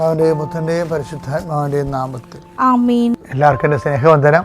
പിതാവിന്റെയും പുത്രന്റെയും പരിശുദ്ധാത്മാവിന്റെയും നാമത്തിൽ. എല്ലാവർക്കും എന്റെ സ്നേഹവന്ദനം.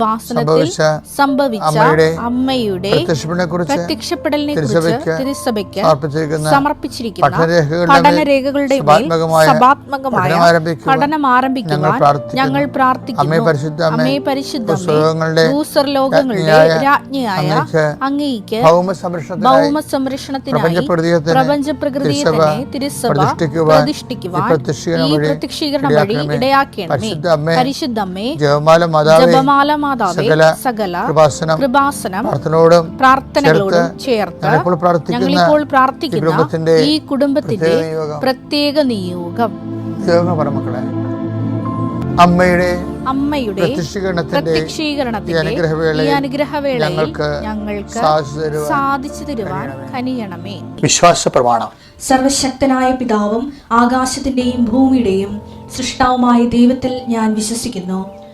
കൃപാസനത്തിൽ സംഭവിച്ച അമ്മയുടെ പ്രത്യക്ഷപ്പെടലിനെ കുറിച്ച് തിരുസഭയ്ക്ക് തിരുസഭയ്ക്ക് സമർപ്പിച്ചിരിക്കുന്ന പഠനരേഖകളുടെ സഭാത്മകമായ പഠനം ആരംഭിക്കുവാൻ ഞങ്ങൾ പ്രാർത്ഥിക്കുന്നു. അമ്മേ പരിശുദ്ധ ഭൂസ്വർലോകങ്ങളുടെ രാജ്ഞിയായ അങ്ങയ്ക്ക് ഭൗമ സംരക്ഷണത്തിനായി പ്രപഞ്ച പ്രകൃതിയെ തന്നെ തിരുസഭ പ്രതിഷ്ഠിക്കുവാൻ ഈ പ്രത്യക്ഷീകരണം വഴി ഇടയാക്കണമേ. പരിശുദ്ധമ്മേ ജപമാല മാതാവേ മാതാവേ സകല കൃപാസനം പ്രാർത്ഥനകളോടും ചേർത്ത് ഞങ്ങളിപ്പോൾ പ്രാർത്ഥിക്കുന്ന ഈ പ്രാർത്ഥിക്കുന്ന കുടുംബത്തിന്റെ ഈ കുടുംബത്തിന്റെ പ്രത്യേക നിയോഗം. ദൈവങ്ങൾ അമ്മയുടെ അമ്മയുടെ അനുഗ്രഹവേളയിൽ അനുഗ്രഹവേളയിൽ ഞങ്ങൾക്ക് ഞങ്ങൾക്ക് സാധിച്ചു തരുവാൻ സാധിച്ചു തരുവാൻ കനിയണമേ. വിശ്വാസ പ്രമാണം. സർവശക്തനായ പിതാവും ആകാശത്തിന്റെയും ഭൂമിയുടെയും സൃഷ്ടാവുമായ ദൈവത്തിൽ ഞാൻ വിശ്വസിക്കുന്നു.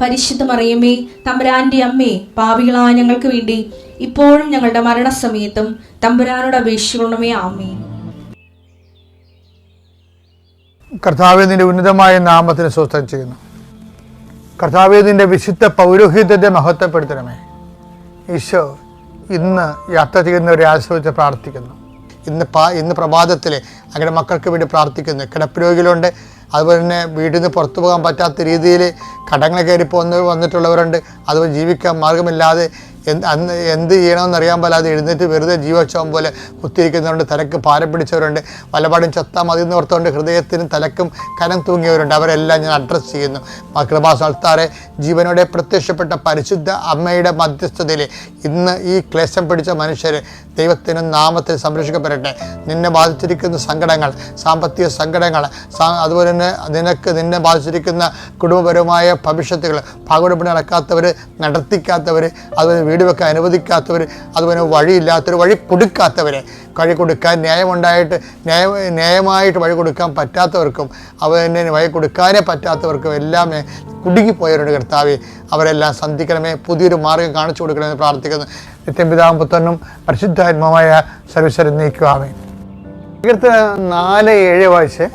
പരിശുദ്ധ മറിയമ്മേ തമ്പുരാന്റെ അമ്മേ പാപികളായ ഞങ്ങൾക്ക് വേണ്ടി ഇപ്പോഴും ഞങ്ങളുടെ മരണസമയത്തും തമ്പുരാനോട് അപേക്ഷിക്കണമേ ആമേ കർത്താവെ നിന്റെ ഉന്നതമായ നാമത്തിന് സ്വസ്ഥം ചെയ്യുന്നു. കർത്താവെ നിന്റെ വിശുദ്ധ പൗരോഹിത്യത്തെ മഹത്വപ്പെടുത്തണമേ. ഈശോ ഇന്ന് യാത്ര ചെയ്യുന്നവരെ ആശ്രയിച്ച് പ്രാർത്ഥിക്കുന്നു. ഇന്ന് പാ ഇന്ന് പ്രഭാതത്തിൽ അങ്ങനെ മക്കൾക്ക് വേണ്ടി പ്രാർത്ഥിക്കുന്നു. കിടപ്പ് അതുപോലെ തന്നെ വീട്ടിൽ നിന്ന് പുറത്തു പോകാൻ പറ്റാത്ത രീതിയിൽ കടങ്ങൾ കയറി പോന്ന് വന്നിട്ടുള്ളവരുണ്ട്. അതുപോലെ ജീവിക്കാൻ മാർഗമില്ലാതെ എന്ത് അന്ന് എന്ത് ചെയ്യണമെന്ന് അറിയാൻ പാലാതെ എഴുന്നേറ്റ് വെറുതെ ജീവക്ഷോം പോലെ കുത്തിയിരിക്കുന്നവരുണ്ട് തലക്ക് ഭാരം പിടിച്ചവരുണ്ട് വലപാടും ചത്താൽ മതി എന്ന് ഓർത്തുകൊണ്ട് ഹൃദയത്തിനും തലക്കും കനം തൂങ്ങിയവരുണ്ട്. അവരെല്ലാം ഞാൻ അഡ്രസ്സ് ചെയ്യുന്നു. മക്രബാസ് അൾത്താറെ ജീവനോടെ പ്രത്യക്ഷപ്പെട്ട പരിശുദ്ധ അമ്മയുടെ മധ്യസ്ഥതയിൽ ഇന്ന് ഈ ക്ലേശം പിടിച്ച മനുഷ്യർ ദൈവത്തിനും നാമത്തിൽ സംരക്ഷിക്കപ്പെടട്ടെ നിന്നെ ബാധിച്ചിരിക്കുന്ന സങ്കടങ്ങൾ സാമ്പത്തിക സങ്കടങ്ങൾ അതുപോലെ തന്നെ നിനക്ക് നിന്നെ ബാധിച്ചിരിക്കുന്ന കുടുംബപരമായ ഭവിഷ്യത്തുകൾ ഭാഗവടപ്പണി നടക്കാത്തവർ നടത്തിക്കാത്തവർ അതുപോലെ വീട് വെക്കാൻ അനുവദിക്കാത്തവർ അതുപോലെ വഴിയില്ലാത്തവർ വഴി കൊടുക്കാത്തവരെ. വഴി കൊടുക്കാൻ ന്യായമുണ്ടായിട്ട് ന്യായ ന്യായമായിട്ട് വഴി കൊടുക്കാൻ പറ്റാത്തവർക്കും അവനെ വഴി കൊടുക്കാനേ പറ്റാത്തവർക്കും എല്ലാം കുടുങ്ങിപ്പോയവരുടെ കർത്താവെ. അവരെല്ലാം സന്ധിക്കണമേ പുതിയൊരു മാർഗം കാണിച്ചു കൊടുക്കണമെന്ന് പ്രാർത്ഥിക്കുന്നു. നിത്യം പിതാവും പുത്രനും പരിശുദ്ധാത്മമായ സർവീശ്വരൻ നീക്കുവാമേ നാല് ഏഴ് വായിച്ച്.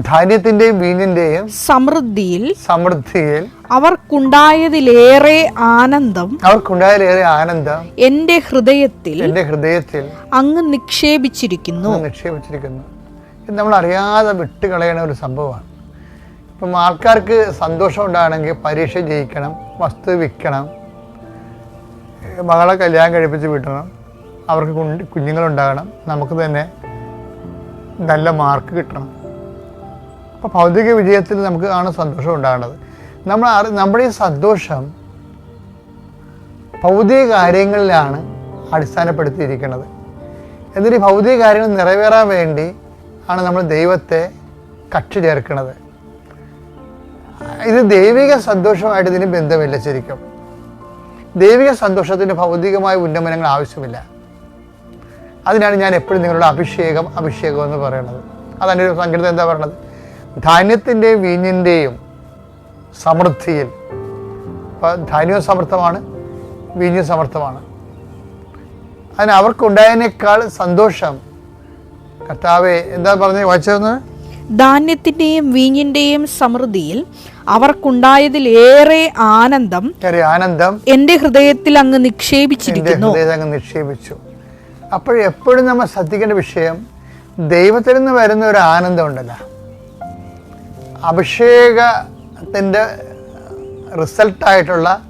ധാന്യത്തിന്റെയും വീഞ്ഞിന്റെയും സമൃദ്ധിയിൽ സമൃദ്ധിയിൽ അവർക്കുണ്ടായതിലേറെ ആനന്ദം അവർക്കുണ്ടായതിലേറെ ആനന്ദം എന്റെ ഹൃദയത്തിൽ എന്റെ ഹൃദയത്തിൽ അങ്ങ് നിക്ഷേപിച്ചിരിക്കുന്നു. നിക്ഷേപിച്ചിരിക്കുന്നു. ഇത് നമ്മൾ അറിയാതെ വിട്ടുകളയണ ഒരു സംഭവമാണ്. ഇപ്പം ആൾക്കാർക്ക് സന്തോഷം ഉണ്ടാകണമെങ്കിൽ പരീക്ഷ ജയിക്കണം വസ്തു വിൽക്കണം മകളെ കല്യാണം കഴിപ്പിച്ച് വിട്ടണം അവർക്ക് കുഞ്ഞ് കുഞ്ഞുങ്ങളുണ്ടാകണം നമുക്ക് തന്നെ നല്ല മാർക്ക് കിട്ടണം. അപ്പോൾ ഭൗതിക വിജയത്തിൽ നമുക്ക് ആണ് സന്തോഷം ഉണ്ടാകേണ്ടത് നമ്മൾ അറി നമ്മുടെ ഈ സന്തോഷം ഭൗതിക കാര്യങ്ങളിലാണ് അടിസ്ഥാനപ്പെടുത്തിയിരിക്കുന്നത്. എന്നിട്ട് ഈ ഭൗതിക കാര്യങ്ങൾ നിറവേറാൻ വേണ്ടി ആണ് നമ്മൾ ദൈവത്തെ കക്ഷി ചേർക്കുന്നത്. ഇത് ദൈവിക സന്തോഷമായിട്ട് ഇതിന് ബന്ധമില്ല ശരിക്കും. ദൈവിക സന്തോഷത്തിന് ഭൗതികമായ ഉന്നമനങ്ങൾ ആവശ്യമില്ല. അതിനാണ് ഞാൻ എപ്പോഴും നിങ്ങളുടെ അഭിഷേകം അഭിഷേകം എന്ന് പറയുന്നത്. അതാണ് ഒരു സംഗീതം എന്താ പറയുന്നത് ധാന്യത്തിന്റെയും വീഞ്ഞിന്റെയും സമൃദ്ധിയിൽ. ഇപ്പം ധാന്യവും സമർത്ഥമാണ് വീഞ്ഞും സമർത്ഥമാണ് അതിന് അവർക്കുണ്ടായതിനേക്കാൾ സന്തോഷം കർത്താവെ എന്താ പറഞ്ഞു വായിച്ചതെന്ന് ധാന്യത്തിന്റെയും വീഞ്ഞിന്റെയും സമൃദ്ധിയിൽ അവർക്കുണ്ടായതിലേറെ ആനന്ദം ഒരു ആനന്ദം എന്റെ ഹൃദയത്തിൽ അങ്ങ് നിക്ഷേപിച്ചിരിക്കുന്നു. അങ്ങ് നിക്ഷേപിച്ചു. അപ്പോഴെപ്പോഴും നമ്മൾ ശ്രദ്ധിക്കേണ്ട വിഷയം ദൈവത്തിൽ നിന്ന് വരുന്ന ഒരു ആനന്ദം ഉണ്ടല്ലോ. അഭിഷേകത്തിന്റെ റിസൾട്ടായിട്ടുള്ള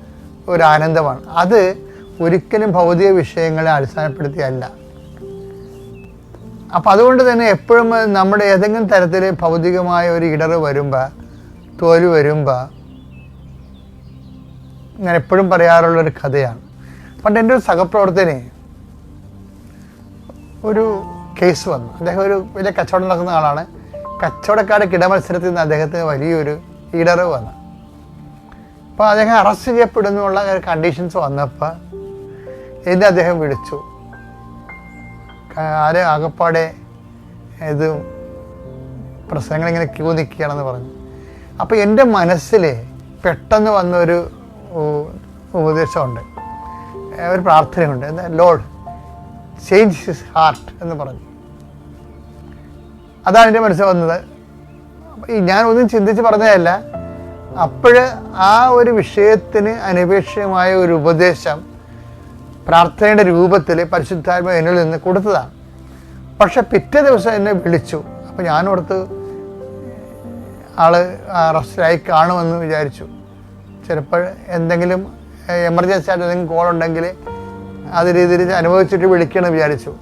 ഒരു ആനന്ദമാണ്. അത് ഒരിക്കലും ഭൗതിക വിഷയങ്ങളെ അടിസ്ഥാനപ്പെടുത്തിയല്ല. അപ്പം അതുകൊണ്ട് തന്നെ എപ്പോഴും നമ്മുടെ ഏതെങ്കിലും തരത്തിൽ ഭൗതികമായ ഒരു ഇടറ് വരുമ്പോൾ തോൽ വരുമ്പോൾ ഞാൻ എപ്പോഴും പറയാറുള്ളൊരു കഥയാണ്. പണ്ട് എന്റെ ഒരു സഹപ്രവർത്തനെ ഒരു കേസ് വന്നു. അദ്ദേഹം ഒരു വലിയ കച്ചവടം നടക്കുന്ന ആളാണ്. കച്ചവടക്കാരുടെ കിടമത്സരത്തിൽ നിന്ന് അദ്ദേഹത്തിന് വലിയൊരു ഇടറ് വന്നു. അപ്പോൾ അദ്ദേഹം അറസ്റ്റ് ചെയ്യപ്പെടുന്നുള്ള കണ്ടീഷൻസ് വന്നപ്പോൾ എന്നെ അദ്ദേഹം വിളിച്ചു. ആര് ആകപ്പാടെ ഇത് പ്രശ്നങ്ങളിങ്ങനെ ക്യൂ നിൽക്കുകയാണെന്ന് പറഞ്ഞു. അപ്പോൾ എന്റെ മനസ്സിൽ പെട്ടെന്ന് വന്നൊരു ഉപദേശമുണ്ട്. ഒരു പ്രാർത്ഥനയുണ്ട്. എന്താ? ലോഡ് ചേഞ്ച് ഹിസ് ഹാർട്ട് എന്ന് പറഞ്ഞു. അതാണ് എന്റെ മനസ്സിൽ വന്നത്. ഒന്നും ചിന്തിച്ച് പറഞ്ഞതല്ല. അപ്പോഴ് ആ ഒരു വിഷയത്തിന് അനപേക്ഷമായ ഒരു ഉപദേശം പ്രാർത്ഥനയുടെ രൂപത്തിൽ പരിശുദ്ധാത്മ എന്നിൽ നിന്ന് കൊടുത്തതാണ്. പക്ഷെ പിറ്റേ ദിവസം എന്നെ വിളിച്ചു. അപ്പോൾ ഞാനോർത്ത് ആൾ അറസ്റ്റിലായി കാണുമെന്ന് വിചാരിച്ചു. ചിലപ്പോൾ എന്തെങ്കിലും എമർജൻസി ആയിട്ട് എന്തെങ്കിലും കോൾ ഉണ്ടെങ്കിൽ അത് രീതിയിൽ അനുഭവിച്ചിട്ട് വിളിക്കണം വിചാരിച്ചു.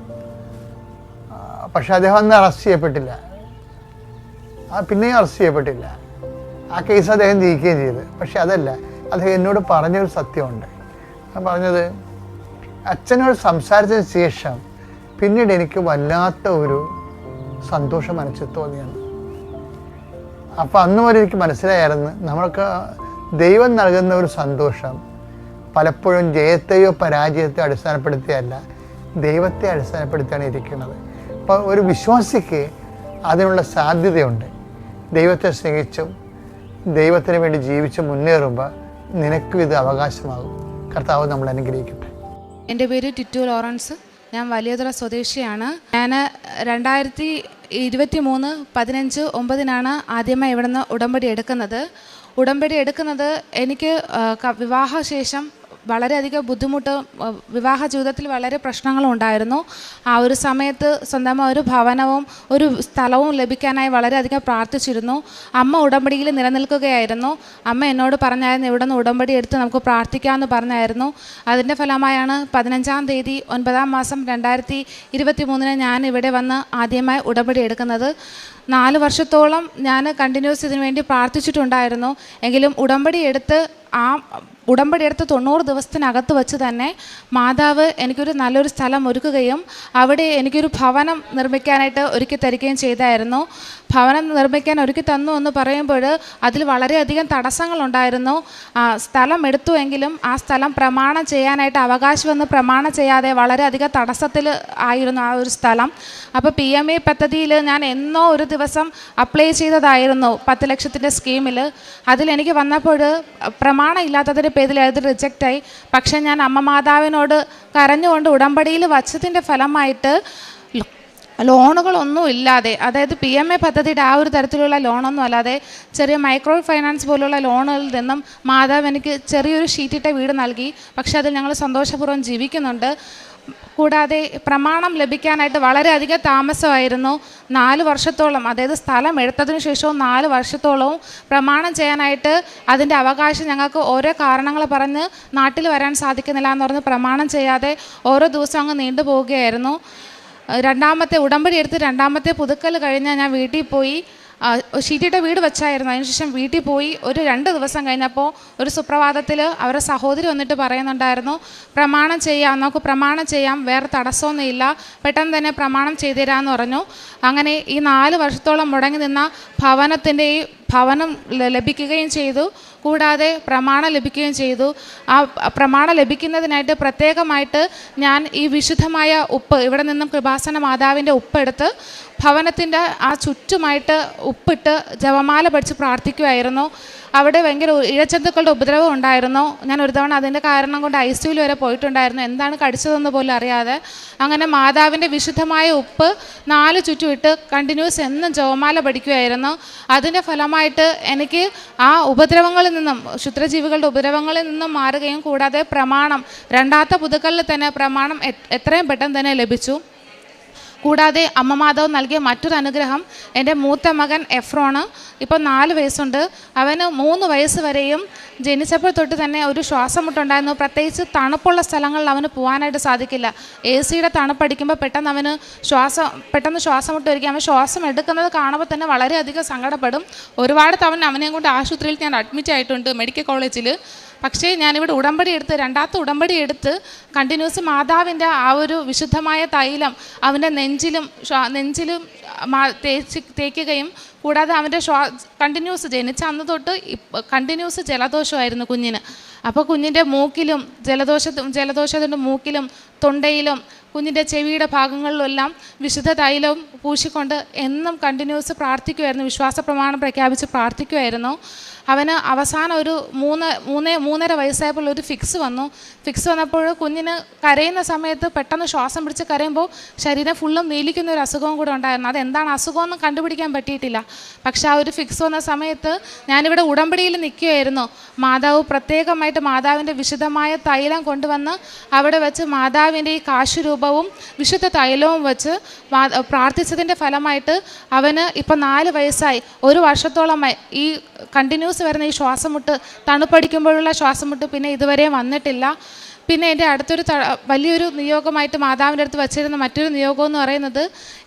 പക്ഷെ അദ്ദേഹം അന്ന് അറസ്റ്റ് ചെയ്യപ്പെട്ടില്ല. ആ പിന്നെയും അറസ്റ്റ് ചെയ്യപ്പെട്ടില്ല. ആ കേസ് അദ്ദേഹം ജയിക്കുകയും ചെയ്ത്. പക്ഷെ അതല്ല അദ്ദേഹം എന്നോട് പറഞ്ഞൊരു സത്യമുണ്ട്. ഞാൻ പറഞ്ഞത് അച്ഛനോട് സംസാരിച്ചതിന് ശേഷം പിന്നീട് എനിക്ക് വല്ലാത്ത ഒരു സന്തോഷം മനസ്സിൽ തോന്നിയാണ്. അപ്പോൾ അന്ന് വരെ എനിക്ക് മനസ്സിലായിരുന്നു നമ്മൾക്ക് ദൈവം നൽകുന്ന ഒരു സന്തോഷം പലപ്പോഴും ജയത്തെയോ പരാജയത്തെയോ അടിസ്ഥാനപ്പെടുത്തിയല്ല ദൈവത്തെ അടിസ്ഥാനപ്പെടുത്തിയാണ് ഇരിക്കുന്നത്. അപ്പോൾ ഒരു വിശ്വാസിക്ക് അതിനുള്ള സാധ്യതയുണ്ട്. ദൈവത്തെ സ്നേഹിച്ചും ദൈവത്തിന് വേണ്ടി ജീവിച്ച് മുന്നേറുമ്പോൾ നിനക്കും ഇത് അവകാശമാകും. കർത്താവ് നമ്മൾ അനുഗ്രഹിക്കട്ടെ. എന്റെ പേര് ടിറ്റു ലോറൻസ്. ഞാൻ വലിയതുറ സ്വദേശിയാണ്. ഞാൻ രണ്ടായിരത്തി ഇരുപത്തി മൂന്ന് പതിനഞ്ച് ഒമ്പതിനാണ് ആദ്യമായി ഇവിടുന്ന് ഉടമ്പടി എടുക്കുന്നത്. ഉടമ്പടി എടുക്കുന്നത് എനിക്ക് വിവാഹശേഷം വളരെയധികം ബുദ്ധിമുട്ട് വിവാഹ ജീവിതത്തിൽ വളരെ പ്രശ്നങ്ങളുണ്ടായിരുന്നു. ആ ഒരു സമയത്ത് സ്വന്തമായി ഒരു ഭവനവും ഒരു സ്ഥലവും ലഭിക്കാനായി വളരെയധികം പ്രാർത്ഥിച്ചിരുന്നു. അമ്മ ഉടമ്പടിയിൽ നിലനിൽക്കുകയായിരുന്നു. അമ്മ എന്നോട് പറഞ്ഞായിരുന്നു ഇവിടെ നിന്ന് ഉടമ്പടി എടുത്ത് നമുക്ക് പ്രാർത്ഥിക്കാമെന്ന് പറഞ്ഞായിരുന്നു. അതിന്റെ ഫലമായാണ് പതിനഞ്ചാം തീയതി ഒൻപതാം മാസം രണ്ടായിരത്തി ഇരുപത്തി മൂന്നിന് ഞാൻ ഇവിടെ വന്ന് ആദ്യമായി ഉടമ്പടി എടുക്കുന്നത്. നാല് വർഷത്തോളം ഞാൻ കണ്ടിന്യൂസ് ഇതിനുവേണ്ടി പ്രാർത്ഥിച്ചിട്ടുണ്ടായിരുന്നു. എങ്കിലും ഉടമ്പടി എടുത്ത് ആ ഉടമ്പടി എടുത്ത് തൊണ്ണൂറ് ദിവസത്തിനകത്ത് വെച്ച് തന്നെ മാതാവ് എനിക്കൊരു നല്ലൊരു സ്ഥലം ഒരുക്കുകയും അവിടെ എനിക്കൊരു ഭവനം നിർമ്മിക്കാനായിട്ട് ഒരുക്കി തരികയും ചെയ്തായിരുന്നു. ഭവനം നിർമ്മിക്കാൻ ഒരുക്കി തന്നു എന്ന് പറയുമ്പോൾ അതിൽ വളരെയധികം തടസ്സങ്ങളുണ്ടായിരുന്നു. സ്ഥലം സ്ഥലം എടുത്തുവെങ്കിലും ആ സ്ഥലം പ്രമാണം ചെയ്യാനായിട്ട് അവകാശമെന്ന് പ്രമാണം ചെയ്യാതെ വളരെയധികം തടസ്സത്തിൽ ആയിരുന്നു ആ ഒരു സ്ഥലം. അപ്പോൾ പി എം എ പദ്ധതിയിൽ ഞാൻ എന്നോ ഒരു ദിവസം അപ്ലൈ ചെയ്തതായിരുന്നു പത്ത് ലക്ഷത്തിന്റെ സ്കീമിൽ. അതിലെനിക്ക് വന്നപ്പോൾ പ്രമാണം ഇല്ലാത്തതിന്റെ പേരിൽ അത് റിജക്റ്റായി പക്ഷേ ഞാൻ അമ്മ മാതാവിനോട് കരഞ്ഞുകൊണ്ട് ഉടമ്പടിയിൽ വച്ചതിന്റെ ഫലമായിട്ട് ലോണുകളൊന്നും ഇല്ലാതെ അതായത് പി എം എ പദ്ധതിയുടെ ആ ഒരു തരത്തിലുള്ള ലോണൊന്നും അല്ലാതെ ചെറിയ മൈക്രോ ഫൈനാൻസ് പോലുള്ള ലോണുകളിൽ നിന്നും മാതാവ് എനിക്ക് ചെറിയൊരു ഷീറ്റിട്ട വീട് നൽകി. പക്ഷേ അതിൽ ഞങ്ങൾ സന്തോഷപൂർവം ജീവിക്കുന്നുണ്ട്. കൂടാതെ പ്രമാണം ലഭിക്കാനായിട്ട് വളരെയധികം താമസമായിരുന്നു. നാല് വർഷത്തോളം അതായത് സ്ഥലം എടുത്തതിന് ശേഷവും നാല് വർഷത്തോളവും പ്രമാണം ചെയ്യാനായിട്ട് അതിന്റെ അവകാശം ഞങ്ങൾക്ക് ഓരോ കാരണങ്ങൾ പറഞ്ഞ് നാട്ടിൽ വരാൻ സാധിക്കുന്നില്ല എന്ന് പറഞ്ഞ് പ്രമാണം ചെയ്യാതെ ഓരോ ദിവസവും അങ്ങ് നീണ്ടു പോവുകയായിരുന്നു. രണ്ടാമത്തെ ഉടമ്പടി എടുത്ത് രണ്ടാമത്തെ പുതുക്കൽ കഴിഞ്ഞ് ഞാൻ വീട്ടിൽ പോയി. ആ, ഷീറ്റിട്ട വീട് വെച്ചായിരുന്നു. അതിനുശേഷം വീട്ടിൽ പോയി ഒരു രണ്ട് ദിവസം കഴിഞ്ഞപ്പോൾ ഒരു സുപ്രഭാതത്തിൽ അവരുടെ സഹോദരി വന്നിട്ട് പറയുന്നുണ്ടായിരുന്നു പ്രമാണം ചെയ്യാം നമുക്ക് പ്രമാണം ചെയ്യാം വേറെ തടസ്സമൊന്നുമില്ല പെട്ടെന്ന് തന്നെ പ്രമാണം ചെയ്തു തരാമെന്ന് പറഞ്ഞു. അങ്ങനെ ഈ നാല് വർഷത്തോളം മുടങ്ങി നിന്ന ഭവനത്തിന്റെ ഈ ഭവനം ലഭിക്കുകയും ചെയ്തു. കൂടാതെ പ്രമാണം ലഭിക്കുകയും ചെയ്തു. ആ പ്രമാണം ലഭിക്കുന്നതിനായിട്ട് പ്രത്യേകമായിട്ട് ഞാൻ ഈ വിശുദ്ധമായ ഉപ്പ് ഇവിടെ നിന്നും കൃപാസന മാതാവിന്റെ ഉപ്പെടുത്ത് ഭവനത്തിന്റെ ആ ചുറ്റുമായിട്ട് ഉപ്പിട്ട് ജപമാല പഠിച്ച് പ്രാർത്ഥിക്കുമായിരുന്നു അവിടെ ഭയങ്കര ഇഴജന്തുക്കളുടെ ഉപദ്രവം ഉണ്ടായിരുന്നു. ഞാൻ ഒരു തവണ അതിന്റെ കാരണം കൊണ്ട് ഐ സിയുൽ വരെ പോയിട്ടുണ്ടായിരുന്നു. എന്താണ് കടിച്ചതെന്ന് പോലും അറിയാതെ. അങ്ങനെ മാതാവിന്റെ വിശുദ്ധമായ ഉപ്പ് നാല് ചുറ്റും ഇട്ട് കണ്ടിന്യൂസ് എന്നും ജോമാല പഠിക്കുമായിരുന്നു അതിന്റെ ഫലമായിട്ട് എനിക്ക് ആ ഉപദ്രവങ്ങളിൽ നിന്നും ക്ഷുദ്രജീവികളുടെ ഉപദ്രവങ്ങളിൽ നിന്നും മാറുകയും കൂടാതെ പ്രമാണം രണ്ടാമത്തെ പുതുക്കലിൽ തന്നെ പ്രമാണം എത്രയും പെട്ടെന്ന് തന്നെ ലഭിച്ചു. കൂടാതെ അമ്മ മാധവ് നൽകിയ മറ്റൊരു അനുഗ്രഹം എന്റെ മൂത്ത മകൻ എഫ്രോണ്. ഇപ്പം നാല് വയസ്സുണ്ട്. അവന് മൂന്ന് വയസ്സ് വരെയും ജനിച്ചപ്പോൾ തൊട്ട് തന്നെ ഒരു ശ്വാസം മുട്ടുണ്ടായിരുന്നു പ്രത്യേകിച്ച് തണുപ്പുള്ള സ്ഥലങ്ങളിൽ അവന് പോകാനായിട്ട് സാധിക്കില്ല. എ സിയുടെ തണുപ്പടിക്കുമ്പോൾ പെട്ടെന്ന് അവന് ശ്വാസം പെട്ടെന്ന് ശ്വാസം മുട്ട് അവൻ ശ്വാസം എടുക്കുന്നത് കാണുമ്പോൾ തന്നെ വളരെയധികം സങ്കടപ്പെടും. ഒരുപാട് തവണ അവനെയും കൊണ്ട് ആശുപത്രിയിൽ ഞാൻ അഡ്മിറ്റ് ആയിട്ടുണ്ട് മെഡിക്കൽ കോളേജിൽ പക്ഷേ ഞാനിവിടെ ഉടമ്പടി എടുത്ത് രണ്ടാമത്തെ ഉടമ്പടി എടുത്ത് കണ്ടിന്യൂസ് മാതാവിന്റെ ആ ഒരു വിശുദ്ധമായ തൈലം അവന്റെ നെഞ്ചിലും നെഞ്ചിലും തേച്ച് തേക്കുകയും കൂടാതെ അവന്റെ ശ്വാ കണ്ടിന്യൂസ് ജനിച്ച അന്ന് തൊട്ട് കണ്ടിന്യൂസ് ജലദോഷമായിരുന്നു കുഞ്ഞിന്. അപ്പോൾ കുഞ്ഞിന്റെ മൂക്കിലും ജലദോഷ ജലദോഷത്തിന്റെ മൂക്കിലും തൊണ്ടയിലും കുഞ്ഞിന്റെ ചെവിയുടെ ഭാഗങ്ങളിലെല്ലാം വിശുദ്ധ തൈലവും പൂശിക്കൊണ്ട് എന്നും കണ്ടിന്യൂസ് പ്രാർത്ഥിക്കുമായിരുന്നു വിശ്വാസ പ്രമാണം പ്രഖ്യാപിച്ച് പ്രാർത്ഥിക്കുമായിരുന്നു അവന് അവസാനം ഒരു മൂന്ന് മൂന്ന് മൂന്നര വയസ്സായപ്പോൾ ഒരു ഫിക്സ് വന്നു. ഫിക്സ് വന്നപ്പോൾ കുഞ്ഞിന് കരയുന്ന സമയത്ത് പെട്ടെന്ന് ശ്വാസം പിടിച്ച് കരയുമ്പോൾ ശരീരം ഫുള്ളും നീലിക്കുന്ന ഒരു അസുഖവും കൂടെ ഉണ്ടായിരുന്നു. അതെന്താണ് അസുഖമൊന്നും കണ്ടുപിടിക്കാൻ പറ്റിയിട്ടില്ല. പക്ഷെ ആ ഒരു ഫിക്സ് വന്ന സമയത്ത് ഞാനിവിടെ ഉടമ്പടിയിൽ നിൽക്കുകയായിരുന്നു. മാതാവ് പ്രത്യേകമായിട്ട് മാതാവിന്റെ വിശുദ്ധമായ തൈലം കൊണ്ടുവന്ന് അവിടെ വെച്ച് മാതാവിന്റെ ഈ കാശുരൂപവും വിശുദ്ധ തൈലവും വെച്ച് പ്രാർത്ഥിച്ചതിന്റെ ഫലമായിട്ട് അവന് ഇപ്പം നാല് വയസ്സായി. ഒരു വർഷത്തോളമായി ഈ കണ്ടിന്യൂസ് വരുന്ന ഈ ശ്വാസമുട്ട് തണുപ്പടിക്കുമ്പോഴുള്ള ശ്വാസമുട്ട് പിന്നെ ഇതുവരെ വന്നിട്ടില്ല. പിന്നെ എന്റെ അടുത്തൊരു വലിയൊരു നിയോഗമായിട്ട് മാതാവിന്റെ അടുത്ത് വച്ചിരുന്ന മറ്റൊരു നിയോഗം എന്ന് പറയുന്നത്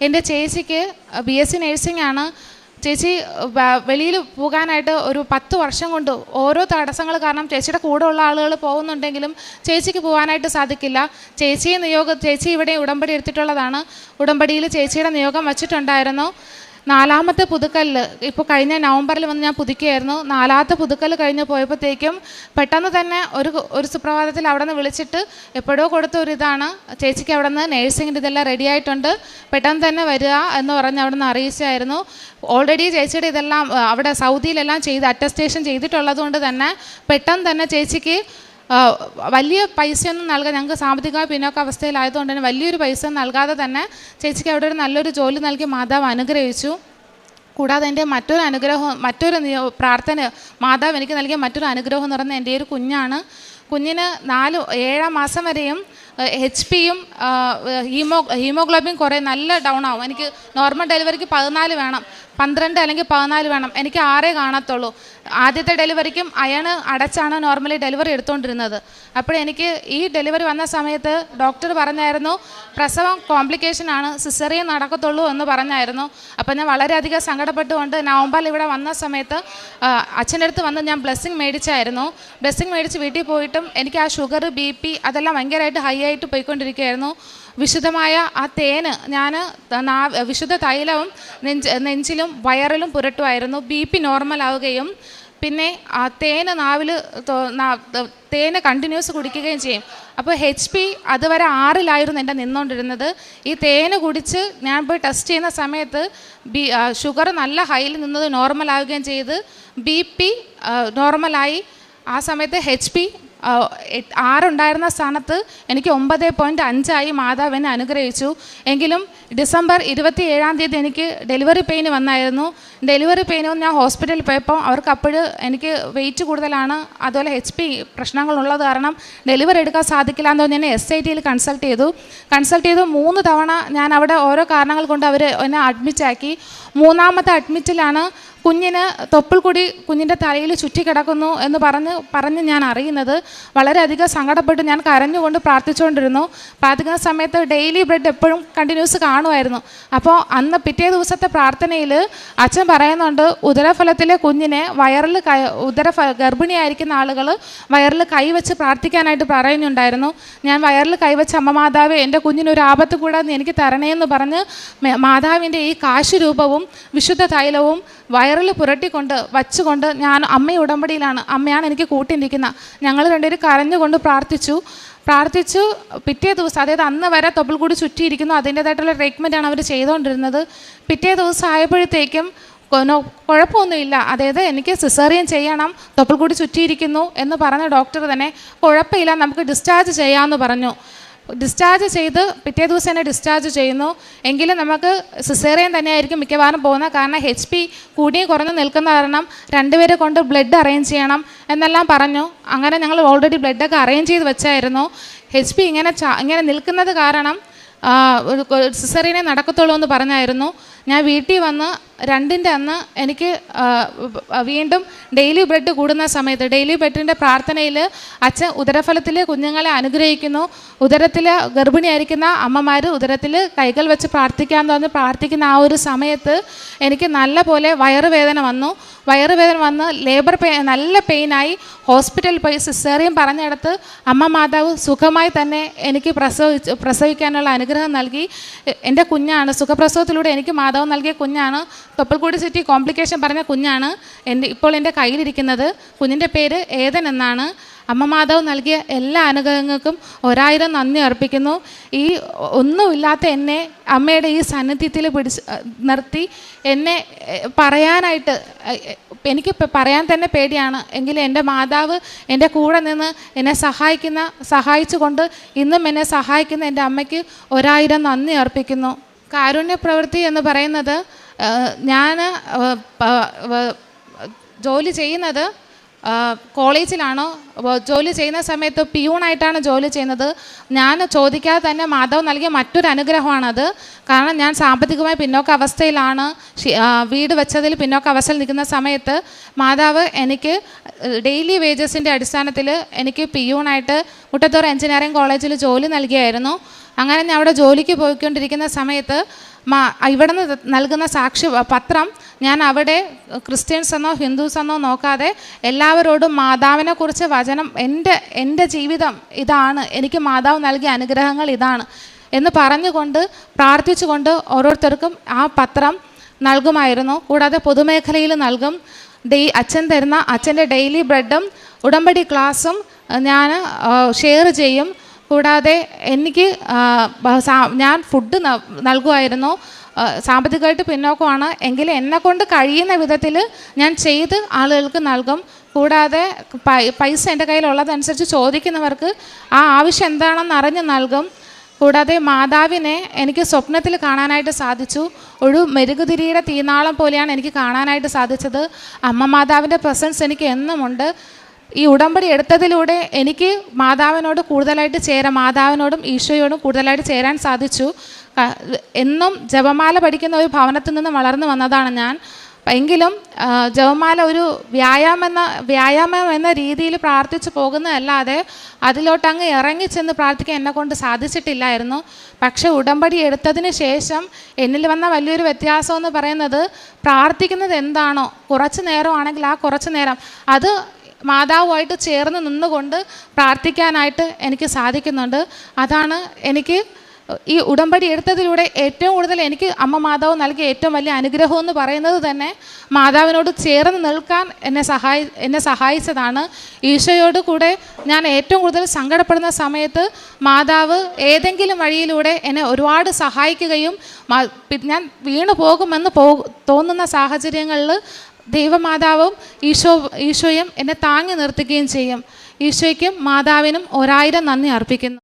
എന്റെ ചേച്ചിക്ക് ബി എസ് സി നേഴ്സിംഗ് ആണ്. ചേച്ചി വെളിയിൽ പോകാനായിട്ട് ഒരു പത്ത് വർഷം കൊണ്ട് ഓരോ തടസ്സങ്ങൾ കാരണം ചേച്ചിയുടെ കൂടെ ഉള്ള ആളുകൾ പോകുന്നുണ്ടെങ്കിലും ചേച്ചിക്ക് പോകാനായിട്ട് സാധിക്കില്ല. ചേച്ചിയെ നിയോഗം ചേച്ചി ഇവിടെ ഉടമ്പടി എടുത്തിട്ടുള്ളതാണ്. ഉടമ്പടിയിൽ ചേച്ചിയുടെ നിയോഗം വച്ചിട്ടുണ്ടായിരുന്നു. നാലാമത്തെ പുതുക്കല്ല്. ഇപ്പോൾ കഴിഞ്ഞ നവംബറിൽ വന്ന് ഞാൻ പുതുക്കിയായിരുന്നു. നാലാമത്തെ പുതുക്കൽ കഴിഞ്ഞ് പോയപ്പോഴത്തേക്കും പെട്ടെന്ന് തന്നെ ഒരു ഒരു സുപ്രഭാതത്തിൽ അവിടെ നിന്ന് വിളിച്ചിട്ട് എപ്പോഴോ കൊടുത്ത ഒരു ഇതാണ്. ചേച്ചിക്ക് അവിടെ നിന്ന് നേഴ്സിങ്ങിന്റെ ഇതെല്ലാം റെഡി ആയിട്ടുണ്ട്. പെട്ടെന്ന് തന്നെ വരിക എന്ന് പറഞ്ഞ് അവിടെ നിന്ന് അറിയിച്ചായിരുന്നു. ഓൾറെഡി ചേച്ചിയുടെ ഇതെല്ലാം അവിടെ സൗദിയിലെല്ലാം ചെയ്ത് അറ്റസ്റ്റേഷൻ ചെയ്തിട്ടുള്ളത് കൊണ്ട് തന്നെ പെട്ടെന്ന് തന്നെ ചേച്ചിക്ക് വലിയ പൈസയൊന്നും നൽകാൻ ഞങ്ങൾക്ക് സാമ്പത്തികമായി പിന്നോക്ക അവസ്ഥയിലായതുകൊണ്ട് തന്നെ വലിയൊരു പൈസ നൽകാതെ തന്നെ ചേച്ചിക്ക് അവിടെ ഒരു നല്ലൊരു ജോലി നൽകി മാതാവ് അനുഗ്രഹിച്ചു. കൂടാതെ എന്റെ മറ്റൊരു അനുഗ്രഹം മറ്റൊരു പ്രാർത്ഥന മാതാവ് എനിക്ക് നൽകിയ മറ്റൊരു അനുഗ്രഹം എന്ന് പറയുന്നത് എന്റെ ഒരു കുഞ്ഞാണ്. കുഞ്ഞിന് നാല് ഏഴാം മാസം വരെയും എച്ച് പിയും ഹീമോ ഹീമോഗ്ലോബിൻ കുറേ നല്ല ഡൗൺ ആവും. എനിക്ക് നോർമൽ ഡെലിവറിക്ക് പതിനാല് വേണം. പന്ത്രണ്ട് അല്ലെങ്കിൽ പതിനാല് വേണം. എനിക്ക് ആറേ കാണത്തുള്ളൂ. ആദ്യത്തെ ഡെലിവറിക്കും അയണ് അടച്ചാണ് നോർമലി ഡെലിവറി എടുത്തുകൊണ്ടിരുന്നത് അപ്പോഴെനിക്ക് ഈ ഡെലിവറി വന്ന സമയത്ത് ഡോക്ടർ പറഞ്ഞായിരുന്നു പ്രസവം കോംപ്ലിക്കേഷൻ ആണ്. സിസറിയൻ നടക്കത്തുള്ളൂ എന്ന് പറഞ്ഞായിരുന്നു. അപ്പോൾ ഞാൻ വളരെയധികം സങ്കടപ്പെട്ടുകൊണ്ട് നവംബറിൽ ഇവിടെ വന്ന സമയത്ത് അച്ഛന്റെ അടുത്ത് വന്ന് ഞാൻ ബ്ലെസ്സിങ് മേടിച്ചായിരുന്നു. ബ്ലെസ്സിങ് മേടിച്ച് വീട്ടിൽ പോയിട്ടും എനിക്ക് ആ ഷുഗർ ബി പി അതെല്ലാം ഭയങ്കരമായിട്ട് ഹൈ ആയിട്ട് പോയിക്കൊണ്ടിരിക്കുകയായിരുന്നു. വിശുദ്ധമായ ആ തേന് ഞാൻ വിശുദ്ധ തൈലവും നെഞ്ച് നെഞ്ചിലും വയറിലും പുരട്ടുമായിരുന്നു. ബി പി നോർമൽ ആവുകയും പിന്നെ ആ തേന് നാവിൽ തേന് കണ്ടിന്യൂസ് കുടിക്കുകയും ചെയ്യും. അപ്പോൾ എച്ച് പി അതുവരെ ആറിലായിരുന്നു എന്റെ നിന്നുകൊണ്ടിരുന്നത് ഈ തേന് കുടിച്ച് ഞാൻ പോയി ടെസ്റ്റ് ചെയ്യുന്ന സമയത്ത് ബി ഷുഗർ നല്ല ഹൈയിൽ നിന്നത് നോർമൽ ആവുകയും ചെയ്ത് ബി പി നോർമലായി ആ സമയത്ത് എച്ച് പി ആറുണ്ടായിരുന്ന സ്ഥാനത്ത് എനിക്ക് ഒമ്പത് പോയിന്റ് അഞ്ചായി മാതാവ് എന്നെ അനുഗ്രഹിച്ചു. എങ്കിലും ഡിസംബർ ഇരുപത്തി ഏഴാം തീയതി എനിക്ക് ഡെലിവറി പെയിൻ വന്നായിരുന്നു. ഡെലിവറി പെയിനും ഞാൻ ഹോസ്പിറ്റലിൽ പോയപ്പോൾ അവർക്ക് അപ്പോഴ് എനിക്ക് വെയിറ്റ് കൂടുതലാണ്. അതുപോലെ എച്ച് പി പ്രശ്നങ്ങളുള്ളത് കാരണം ഡെലിവറി എടുക്കാൻ സാധിക്കില്ല എന്ന് പറഞ്ഞ് എന്നെ എസ് ഐ ടിയിൽ കൺസൾട്ട് ചെയ്തു. കൺസൾട്ട് ചെയ്തു. മൂന്ന് തവണ ഞാൻ അവിടെ ഓരോ കാരണങ്ങൾ കൊണ്ട് അവർ എന്നെ അഡ്മിറ്റാക്കി മൂന്നാമത്തെ അഡ്മിറ്റിലാണ് കുഞ്ഞിന് തൊപ്പിൽ കൂടി കുഞ്ഞിന്റെ തലയിൽ ചുറ്റിക്കിടക്കുന്നു എന്ന് പറഞ്ഞ് പറഞ്ഞ് ഞാൻ അറിയുന്നത്. വളരെയധികം സങ്കടപ്പെട്ട് ഞാൻ കരഞ്ഞുകൊണ്ട് പ്രാർത്ഥിച്ചുകൊണ്ടിരുന്നു. പ്രാർത്ഥിക്കുന്ന സമയത്ത് ഡെയിലി ബ്രെഡ് എപ്പോഴും കണ്ടിന്യൂസ് കാണും. കാണുമായിരുന്നു. അപ്പോൾ അന്ന് പിറ്റേ ദിവസത്തെ പ്രാർത്ഥനയിൽ അച്ഛൻ പറയുന്നുണ്ട് ഉദരഫലത്തിലെ കുഞ്ഞിനെ വയറിൽ കൈ ഉദരഫ ഗർഭിണിയായിരിക്കുന്ന ആളുകൾ വയറിൽ കൈവച്ച് പ്രാർത്ഥിക്കാനായിട്ട് പറയുന്നുണ്ടായിരുന്നു. ഞാൻ വയറിൽ കൈവച്ച് അമ്മ മാതാവ് എന്റെ കുഞ്ഞിനൊരു ആപത്ത് കൂടാതെ എനിക്ക് തരണേന്ന് പറഞ്ഞ് മാതാവിന്റെ ഈ കാശുരൂപവും വിശുദ്ധ തൈലവും വയറിൽ പുരട്ടിക്കൊണ്ട് വച്ചുകൊണ്ട് ഞാൻ അമ്മ ഉടമ്പടിയിലാണ്. അമ്മയാണ് എനിക്ക് കൂട്ടിയിരിക്കുന്നത് ഞങ്ങൾ രണ്ടുപേരും കരഞ്ഞുകൊണ്ട് പ്രാർത്ഥിച്ചു. പ്രാർത്ഥിച്ചു. പിറ്റേ ദിവസം അതായത് അന്ന് വരെ തൊപ്പിൽ കൂടി ചുറ്റിയിരിക്കുന്നു. അതിന്റേതായിട്ടുള്ള ട്രീറ്റ്മെന്റാണ് അവർ ചെയ്തുകൊണ്ടിരുന്നത്. പിറ്റേ ദിവസം ആയപ്പോഴത്തേക്കും കുഴപ്പമൊന്നുമില്ല. അതായത് എനിക്ക് സിസേറിയൻ ചെയ്യണം. തൊപ്പിൽ കൂടി ചുറ്റിയിരിക്കുന്നു. എന്ന് പറഞ്ഞ ഡോക്ടർ തന്നെ കുഴപ്പമില്ല. നമുക്ക് ഡിസ്ചാർജ് ചെയ്യാമെന്ന് പറഞ്ഞു. ഡിസ്ചാർജ് ചെയ്ത് പിറ്റേ ദിവസം തന്നെ ഡിസ്ചാർജ് ചെയ്യുന്നു. എങ്കിലും നമുക്ക് സിസേറിയൻ തന്നെയായിരിക്കും മിക്കവാറും പോകുന്നത്. കാരണം എച്ച് പി കൂടിയും കുറഞ്ഞു നിൽക്കുന്ന കാരണം രണ്ടുപേരെ കൊണ്ട് ബ്ലഡ് അറേഞ്ച് ചെയ്യണം എന്നെല്ലാം പറഞ്ഞു. അങ്ങനെ ഞങ്ങൾ ഓൾറെഡി ബ്ലഡൊക്കെ അറേഞ്ച് ചെയ്ത് വെച്ചായിരുന്നു. എച്ച് പി ഇങ്ങനെ ഇങ്ങനെ നിൽക്കുന്നത് കാരണം സിസേറിയനെ നടക്കത്തുള്ളൂ എന്ന് പറഞ്ഞായിരുന്നു. ഞാൻ വീട്ടിൽ വന്ന് രണ്ടിന്റെ അന്ന് എനിക്ക് വീണ്ടും ഡെയിലി ബ്രെഡ് കൂടുന്ന സമയത്ത് ഡെയിലി ബ്രെഡിന്റെ പ്രാർത്ഥനയിൽ അച്ഛൻ ഉദരഫലത്തിൽ കുഞ്ഞുങ്ങളെ അനുഗ്രഹിക്കുന്നു. ഉദരത്തിൽ ഗർഭിണിയായിരിക്കുന്ന അമ്മമാർ ഉദരത്തിൽ കൈകൾ വെച്ച് പ്രാർത്ഥിക്കാമെന്ന് പറഞ്ഞ് പ്രാർത്ഥിക്കുന്ന ആ ഒരു സമയത്ത് എനിക്ക് നല്ല പോലെ വയറുവേദന വന്നു. വയറുവേദന വന്ന് ലേബർ പെയിൻ നല്ല പെയിനായി ഹോസ്പിറ്റലിൽ പോയി സിസേറിയൻ പറഞ്ഞിടത്ത് അമ്മ മാതാവ് സുഖമായി തന്നെ എനിക്ക് പ്രസവിച്ച് പ്രസവിക്കാനുള്ള അനുഗ്രഹം നൽകി. എന്റെ കുഞ്ഞാണ് സുഖപ്രസവത്തിലൂടെ എനിക്ക് മാതാവ് നൽകിയ കുഞ്ഞാണ്. തൊപ്പൽക്കൂടി സിറ്റി കോംപ്ലിക്കേഷൻ പറഞ്ഞ കുഞ്ഞാണ്. എന്റെ ഇപ്പോൾ എന്റെ കയ്യിലിരിക്കുന്നത് കുഞ്ഞിന്റെ പേര് ഏതൻ എന്നാണ്. അമ്മ മാതാവ് നൽകിയ എല്ലാ അനുഗ്രഹങ്ങൾക്കും ഒരായിരം നന്ദി അർപ്പിക്കുന്നു. ഈ ഒന്നുമില്ലാത്ത എന്നെ അമ്മയുടെ ഈ സാന്നിധ്യത്തിൽ പിടിച്ച് നിർത്തി. എന്നെ പറയാനായിട്ട് എനിക്ക് പറയാൻ തന്നെ പേടിയാണ്. എങ്കിലും എന്റെ മാതാവ് എന്റെ കൂടെ നിന്ന് എന്നെ സഹായിക്കുന്ന സഹായിച്ചുകൊണ്ട് ഇന്നും എന്നെ സഹായിക്കുന്ന എന്റെ അമ്മയ്ക്ക് ഒരായിരം നന്ദി അർപ്പിക്കുന്നു. കാരുണ്യ പ്രവൃത്തി എന്ന് പറയുന്നത് ഞാൻ ജോലി ചെയ്യുന്നത് കോളേജിലാണോ ജോലി ചെയ്യുന്ന സമയത്ത് പിയൂണായിട്ടാണ് ജോലി ചെയ്യുന്നത്. ഞാൻ ചോദിക്കാതെ തന്നെ മാധവ് നൽകിയ മറ്റൊരു അനുഗ്രഹമാണത്. കാരണം ഞാൻ സാമ്പത്തികമായി പിന്നോക്ക അവസ്ഥയിലാണ്. വീട് വെച്ചതിൽ പിന്നോക്ക അവസ്ഥയിൽ നിൽക്കുന്ന സമയത്ത് മാതാവ് എനിക്ക് ഡെയിലി വേജസിന്റെ അടിസ്ഥാനത്തിൽ എനിക്ക് പിയൂണായിട്ട് മുട്ടത്തൂർ എഞ്ചിനീയറിംഗ് കോളേജിൽ ജോലി നൽകിയായിരുന്നു. അങ്ങനെ ഞാൻ അവിടെ ജോലിക്ക് പോയിക്കൊണ്ടിരിക്കുന്ന സമയത്ത് മാ ഇവിടെ നിന്ന് നൽകുന്ന സാക്ഷി പത്രം ഞാൻ അവിടെ ക്രിസ്ത്യൻസ് എന്നോ ഹിന്ദുസ് എന്നോ നോക്കാതെ എല്ലാവരോടും മാതാവിനെ കുറിച്ച് വചനം എന്റെ എന്റെ ജീവിതം ഇതാണ് എനിക്ക് മാതാവ് നൽകിയ അനുഗ്രഹങ്ങൾ ഇതാണ് എന്ന് പറഞ്ഞുകൊണ്ട് പ്രാർത്ഥിച്ചുകൊണ്ട് ഓരോരുത്തർക്കും ആ പത്രം നൽകുമായിരുന്നു. കൂടാതെ പൊതുമേഖലയിൽ നൽകും. ഡെയ് അച്ഛൻ തരുന്ന അച്ഛന്റെ ഡെയിലി ബ്രെഡും ഉടമ്പടി ക്ലാസ്സും ഞാൻ ഷെയർ ചെയ്യും. കൂടാതെ എനിക്ക് ഞാൻ ഫുഡ് നൽകുമായിരുന്നു. സാമ്പത്തികമായിട്ട് പിന്നോക്കമാണ്. എങ്കിലും എന്നെക്കൊണ്ട് കഴിയുന്ന വിധത്തിൽ ഞാൻ ചെയ്ത് ആളുകൾക്ക് നൽകും. കൂടാതെ പൈസ എന്റെ കയ്യിലുള്ളതനുസരിച്ച് ചോദിക്കുന്നവർക്ക് ആ ആവശ്യം എന്താണെന്ന് അറിഞ്ഞ് നൽകും. കൂടാതെ മാതാവിനെ എനിക്ക് സ്വപ്നത്തിൽ കാണാനായിട്ട് സാധിച്ചു. ഒരു മെരുകുതിരിയുടെ തീനാളം പോലെയാണ് എനിക്ക് കാണാനായിട്ട് സാധിച്ചത്. അമ്മ മാതാവിന്റെ പ്രസൻസ് എനിക്ക് എന്നുമുണ്ട്. ഈ ഉടമ്പടി എടുത്തതിലൂടെ എനിക്ക് മാതാവിനോട് കൂടുതലായിട്ട് ചേരാൻ മാതാവിനോടും ഈശോയോടും കൂടുതലായിട്ട് ചേരാൻ സാധിച്ചു. എന്നും ജപമാല പഠിക്കുന്ന ഒരു ഭവനത്തിൽ നിന്ന് വളർന്നു വന്നതാണ് ഞാൻ. എങ്കിലും ജപമാല ഒരു വ്യായാമം എന്ന വ്യായാമം എന്ന രീതിയിൽ പ്രാർത്ഥിച്ചു പോകുന്നതല്ലാതെ അതിലോട്ട് അങ്ങ് ഇറങ്ങിച്ചെന്ന് പ്രാർത്ഥിക്കാൻ എന്നെ കൊണ്ട് സാധിച്ചിട്ടില്ലായിരുന്നു. പക്ഷെ ഉടമ്പടി എടുത്തതിന് ശേഷം എന്നിൽ വന്ന വലിയൊരു വ്യത്യാസം എന്ന് പറയുന്നത് പ്രാർത്ഥിക്കുന്നത് എന്താണോ കുറച്ച് നേരമാണെങ്കിൽ ആ കുറച്ച് നേരം അത് മാതാവുമായിട്ട് ചേർന്ന് നിന്നുകൊണ്ട് പ്രാർത്ഥിക്കാനായിട്ട് എനിക്ക് സാധിക്കുന്നുണ്ട്. അതാണ് എനിക്ക് ഈ ഉടമ്പടി എടുത്തതിലൂടെ ഏറ്റവും കൂടുതൽ എനിക്ക് അമ്മ മാതാവ് നൽകിയ ഏറ്റവും വലിയ അനുഗ്രഹം എന്ന് പറയുന്നത് തന്നെ മാതാവിനോട് ചേർന്ന് നിൽക്കാൻ എന്നെ സഹായി എന്നെ സഹായിച്ചതാണ്. ഈശോയോട് കൂടെ ഞാൻ ഏറ്റവും കൂടുതൽ സങ്കടപ്പെടുന്ന സമയത്ത് മാതാവ് ഏതെങ്കിലും വഴിയിലൂടെ എന്നെ ഒരുപാട് സഹായിക്കുകയും ഞാൻ വീണു പോകുമെന്ന് പോ തോന്നുന്ന സാഹചര്യങ്ങളിൽ ദൈവമാതാവും ഈശോ ഈശോയും എന്നെ താങ്ങി നിർത്തുകയും ചെയ്യും. ഈശോയ്ക്കും മാതാവിനും ഒരായിരം നന്ദി അർപ്പിക്കുന്നു.